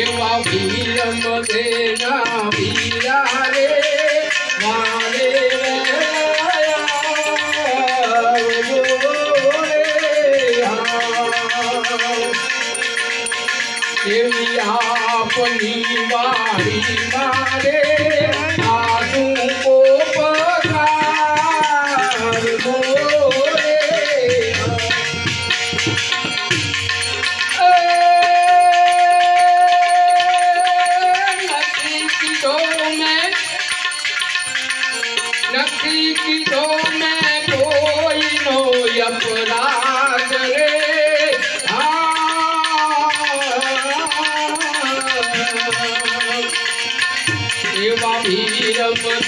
એવા વીર મદેના વીરા આપની વારી મારે. આસુ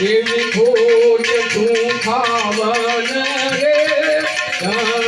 એવી ખોટ તું ખાવન રે.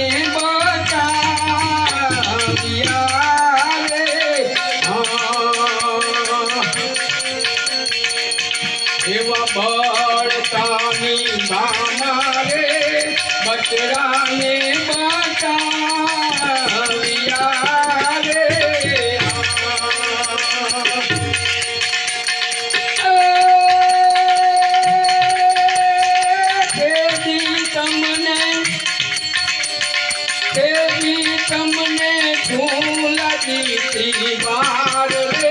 તમને તમને ઝૂલતી વાર રે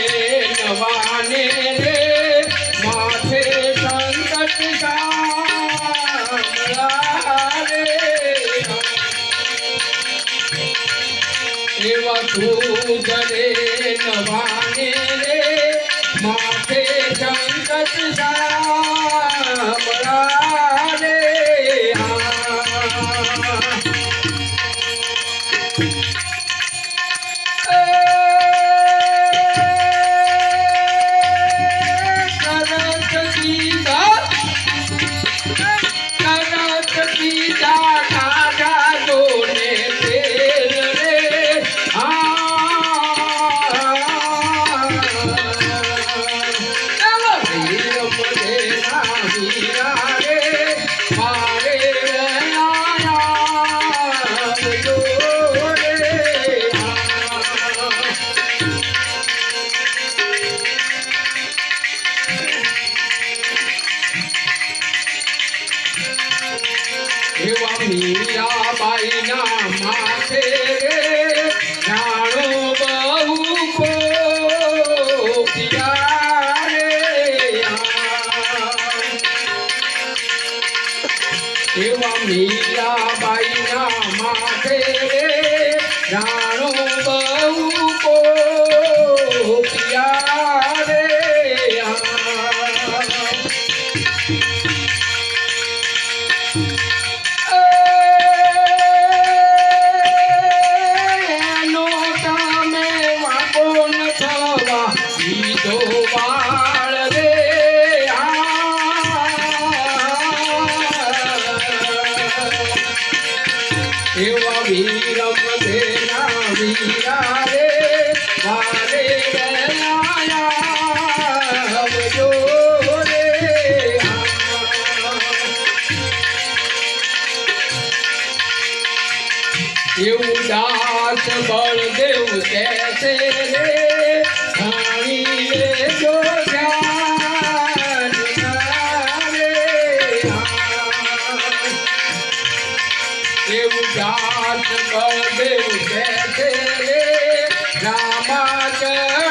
એવા દૂધ રે નવાને રે માથે સંકટ મીરાબાઈ ના માથે જાણો બહુ એવા મીરાબાઈ ઉદાસ બળદેવ કે છે રે. નાથ બળદેવ જય જય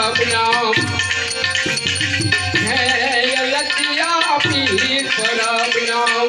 पीर प्रणाम